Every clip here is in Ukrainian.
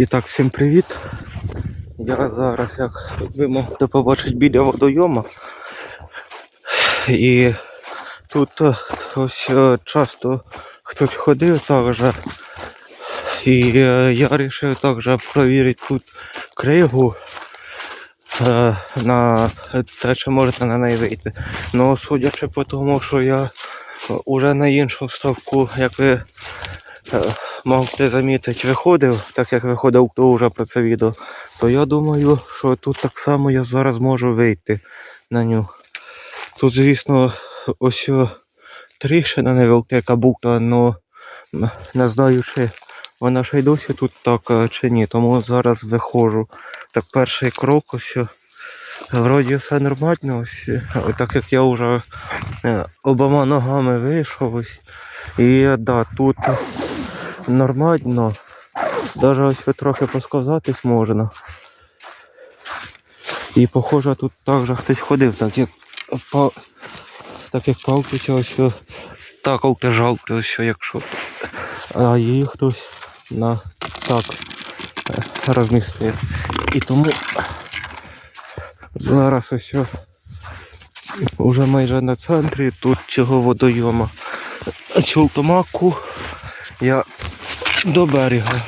І так, всім привіт. Я зараз, як ви можете побачити, біля водойома. І тут е, ось е, часто хтось ходив також. І е, я вирішив також перевірити тут кригу на те, чи можете на неї вийти. Ну, судячи по тому, що я уже на іншу ставку, як ви е, можете замітити, виходив, так як виходив, хто вже про це відео, то я думаю, що тут так само я зараз можу вийти на ню. Тут, звісно, ось о, тріщина невелика, яка букта, але не знаю, чи вона ще й досі тут так е, чи ні. Тому зараз виходжу. Так перший крок ось. Вроді все нормально, ось, е, так як я вже е, обома ногами вийшов ось. І да, тут нормально. Даже ось трохи посказатись можна. І похоже тут також хтось ходив, так як по так як палкися ось о, так жалко ось о, якщо. А її хтось на так е, розмістив. І тому зараз ось о, уже майже на центрі тут цього водойома. Цю автомаку до берега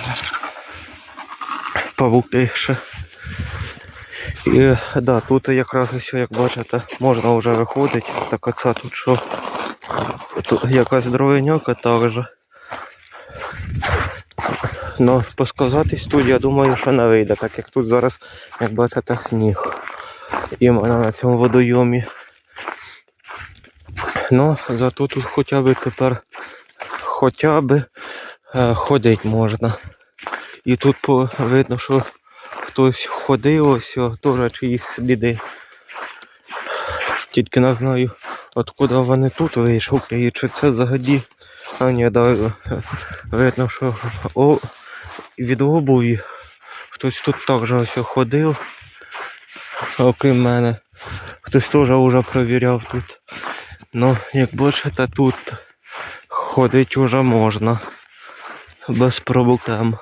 павутише. І да, тут якраз ось, як бачите, можна вже виходити. Так оце тут що тут якась дровиняка також. Ну, посказатись тут, я думаю, що не вийде, так як тут зараз, як бачите, сніг. Іменно на цьому водойомі. Ну, зато тут хоча б тепер хоча б е, ходить можна. І тут видно, що хтось ходив, ось теж чиїсь сліди. Тільки не знаю, откуда вони тут вийшов, і чи це взагалі. А ні, да, е, видно, що о, від обуві хтось тут також ось ходив, окрім мене. Хтось теж вже провіряв тут. Ну, як бачите, тут ходить уже можна. Без проблем.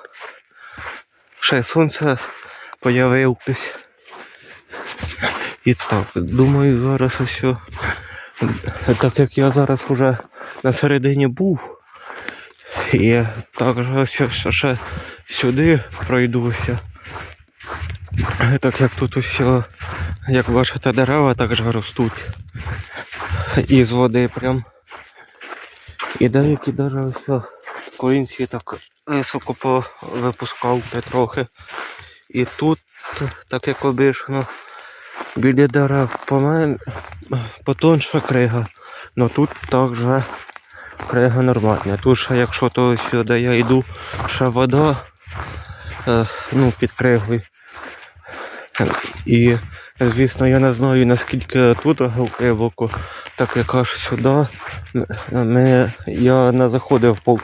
Ще сонце появилось. І так, думаю, зараз о, Так як я зараз уже на середині був. І ось ще, ще сюди пройдуся. Так як тут о, як бачите, дерева також ростуть із води прям. І деякі навіть ось корінці так високо повипускав трохи. І тут, так як обично, біля дерев помен... потонша крига. Но тут також крига нормальна. Тут ще якщо то сюди я йду, ще вода е, ну, під кригою. І звісно я не знаю наскільки тут глибоко, так як аж сюди. Ми, я не заходив в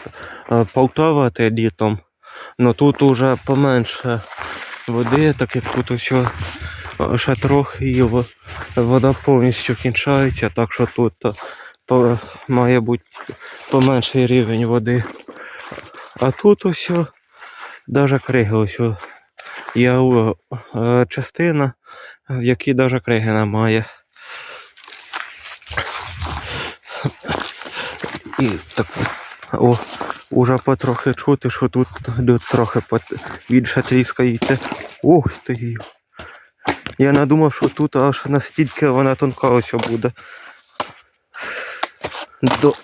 е, Полтава те літом. але тут уже поменше води, так як тут усе ще трохи і вода повністю кінчається, так що тут е, має бути поменший рівень води. А тут ось навіть криги ось є е, частина, в якій навіть криги немає. І так, о, уже потрохи чути, що тут лід трохи більше тріскається. Ох ти. Я не думав, що тут аж настільки вона тонка ось буде.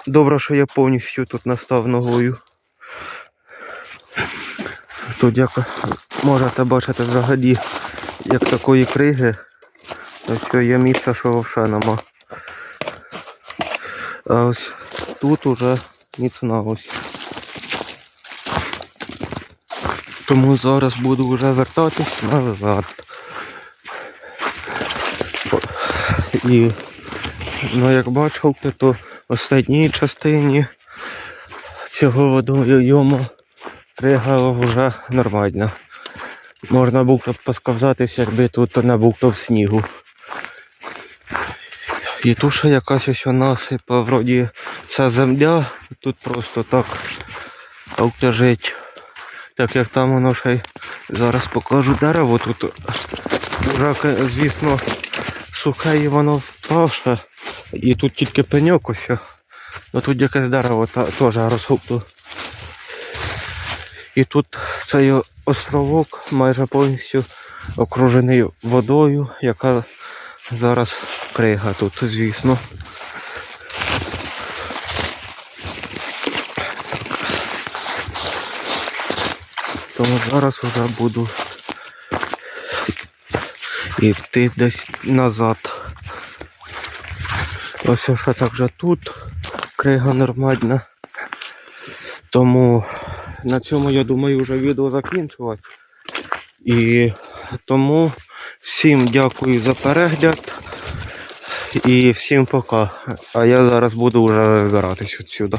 Добре, що я повністю тут настав ногою. Тут як можете бачити взагалі, як такої криги, ось є місце, що взагалі нема. А ось тут уже міцна ось. Тому зараз буду вже вертатись назад. І ну як бачите, то в останній частині цього водойому крига вже нормальна. Можна було б посказатись, якби тут не було б снігу. І ще якась ось насипа, вроді це земля, тут просто так лежить. Так як там воно ще й зараз покажу дерево тут. Уже, звісно, сухе і воно впавше. І тут тільки пеньок ось. Ну тут якесь дерево теж розгубло. І тут цей островок майже повністю окружений водою, яка зараз крига тут, звісно. Тому зараз вже буду йти десь назад. Ось ще так же тут крига нормальна. Тому на цьому я думаю вже відео закінчувати. І тому всім дякую за перегляд. І всім пока. А я зараз буду вже збиратись відсюди.